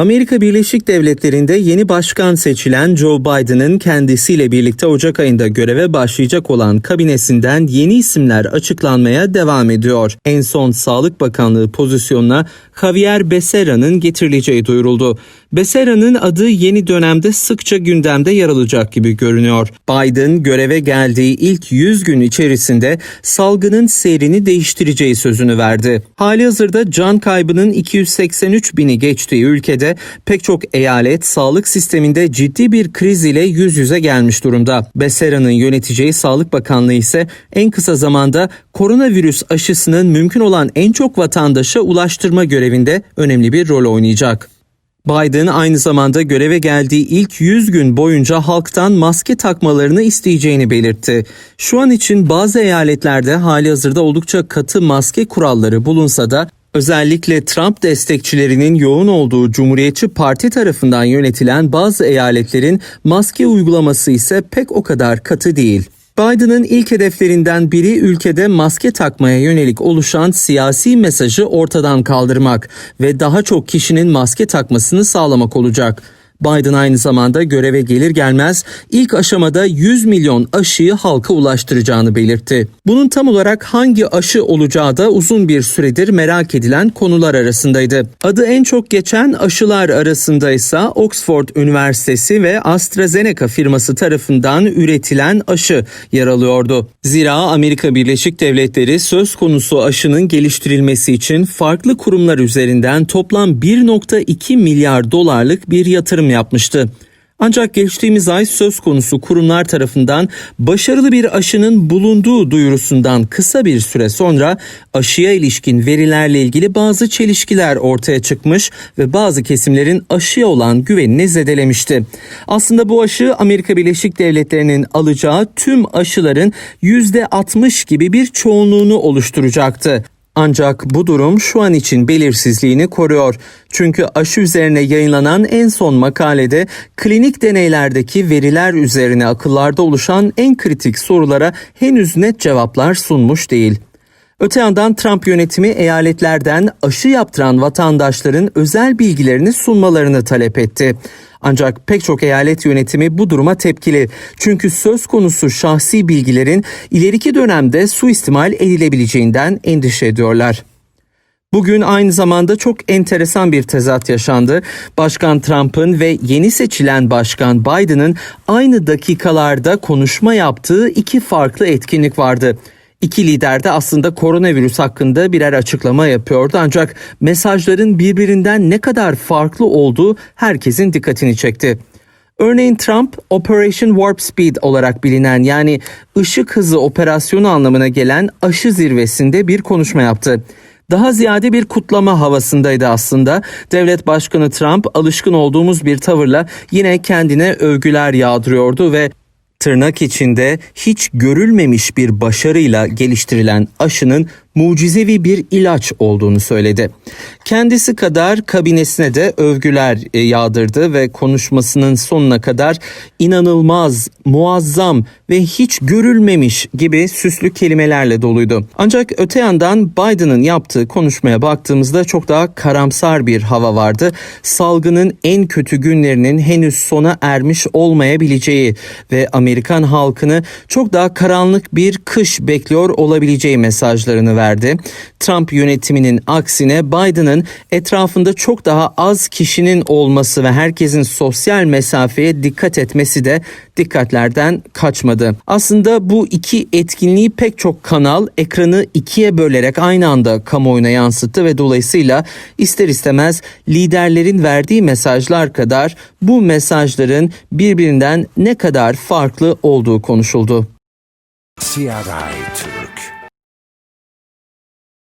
Amerika Birleşik Devletleri'nde yeni başkan seçilen Joe Biden'ın kendisiyle birlikte Ocak ayında göreve başlayacak olan kabinesinden yeni isimler açıklanmaya devam ediyor. En son Sağlık Bakanlığı pozisyonuna Javier Becerra'nın getirileceği duyuruldu. Becerra'nın adı yeni dönemde sıkça gündemde yer alacak gibi görünüyor. Biden göreve geldiği ilk 100 gün içerisinde salgının seyrini değiştireceği sözünü verdi. Hali hazırda can kaybının 283 bini geçtiği ülkede pek çok eyalet sağlık sisteminde ciddi bir kriz ile yüz yüze gelmiş durumda. Becerra'nın yöneteceği Sağlık Bakanlığı ise en kısa zamanda koronavirüs aşısının mümkün olan en çok vatandaşa ulaştırma görevinde önemli bir rol oynayacak. Biden aynı zamanda göreve geldiği ilk 100 gün boyunca halktan maske takmalarını isteyeceğini belirtti. Şu an için bazı eyaletlerde hali hazırda oldukça katı maske kuralları bulunsa da özellikle Trump destekçilerinin yoğun olduğu Cumhuriyetçi Parti tarafından yönetilen bazı eyaletlerin maske uygulaması ise pek o kadar katı değil. Biden'ın ilk hedeflerinden biri ülkede maske takmaya yönelik oluşan siyasi mesajı ortadan kaldırmak ve daha çok kişinin maske takmasını sağlamak olacak. Biden aynı zamanda göreve gelir gelmez ilk aşamada 100 milyon aşıyı halka ulaştıracağını belirtti. Bunun tam olarak hangi aşı olacağı da uzun bir süredir merak edilen konular arasındaydı. Adı en çok geçen aşılar arasında ise Oxford Üniversitesi ve AstraZeneca firması tarafından üretilen aşı yer alıyordu. Zira Amerika Birleşik Devletleri söz konusu aşının geliştirilmesi için farklı kurumlar üzerinden toplam 1.2 milyar dolarlık bir yatırım yapmıştı. Ancak geçtiğimiz ay söz konusu kurumlar tarafından başarılı bir aşının bulunduğu duyurusundan kısa bir süre sonra aşıya ilişkin verilerle ilgili bazı çelişkiler ortaya çıkmış ve bazı kesimlerin aşıya olan güvenini zedelemişti. Aslında bu aşı Amerika Birleşik Devletleri'nin alacağı tüm aşıların %60 gibi bir çoğunluğunu oluşturacaktı. Ancak bu durum şu an için belirsizliğini koruyor. Çünkü aşı üzerine yayınlanan en son makalede klinik deneylerdeki veriler üzerine akıllarda oluşan en kritik sorulara henüz net cevaplar sunmuş değil. Öte yandan Trump yönetimi eyaletlerden aşı yaptıran vatandaşların özel bilgilerini sunmalarını talep etti. Ancak pek çok eyalet yönetimi bu duruma tepkili. Çünkü söz konusu şahsi bilgilerin ileriki dönemde suistimal edilebileceğinden endişe ediyorlar. Bugün aynı zamanda çok enteresan bir tezat yaşandı. Başkan Trump'ın ve yeni seçilen Başkan Biden'ın aynı dakikalarda konuşma yaptığı iki farklı etkinlik vardı. İki lider de aslında koronavirüs hakkında birer açıklama yapıyordu ancak mesajların birbirinden ne kadar farklı olduğu herkesin dikkatini çekti. Örneğin Trump Operation Warp Speed olarak bilinen yani ışık hızı operasyonu anlamına gelen aşı zirvesinde bir konuşma yaptı. Daha ziyade bir kutlama havasındaydı aslında. Devlet Başkanı Trump alışkın olduğumuz bir tavırla yine kendine övgüler yağdırıyordu ve tırnak içinde hiç görülmemiş bir başarıyla geliştirilen aşının mucizevi bir ilaç olduğunu söyledi. Kendisi kadar kabinesine de övgüler e, yağdırdı ve konuşmasının sonuna kadar inanılmaz, muazzam ve hiç görülmemiş gibi süslü kelimelerle doluydu. Ancak öte yandan Biden'ın yaptığı konuşmaya baktığımızda çok daha karamsar bir hava vardı. Salgının en kötü günlerinin henüz sona ermiş olmayabileceği ve Amerikan halkını çok daha karanlık bir kış bekliyor olabileceği mesajlarını verdi. Trump yönetiminin aksine Biden'ın etrafında çok daha az kişinin olması ve herkesin sosyal mesafeye dikkat etmesi de dikkatlerden kaçmadı. Aslında bu iki etkinliği pek çok kanal ekranı ikiye bölerek aynı anda kamuoyuna yansıttı ve dolayısıyla ister istemez liderlerin verdiği mesajlar kadar bu mesajların birbirinden ne kadar farklı olduğu konuşuldu. CRI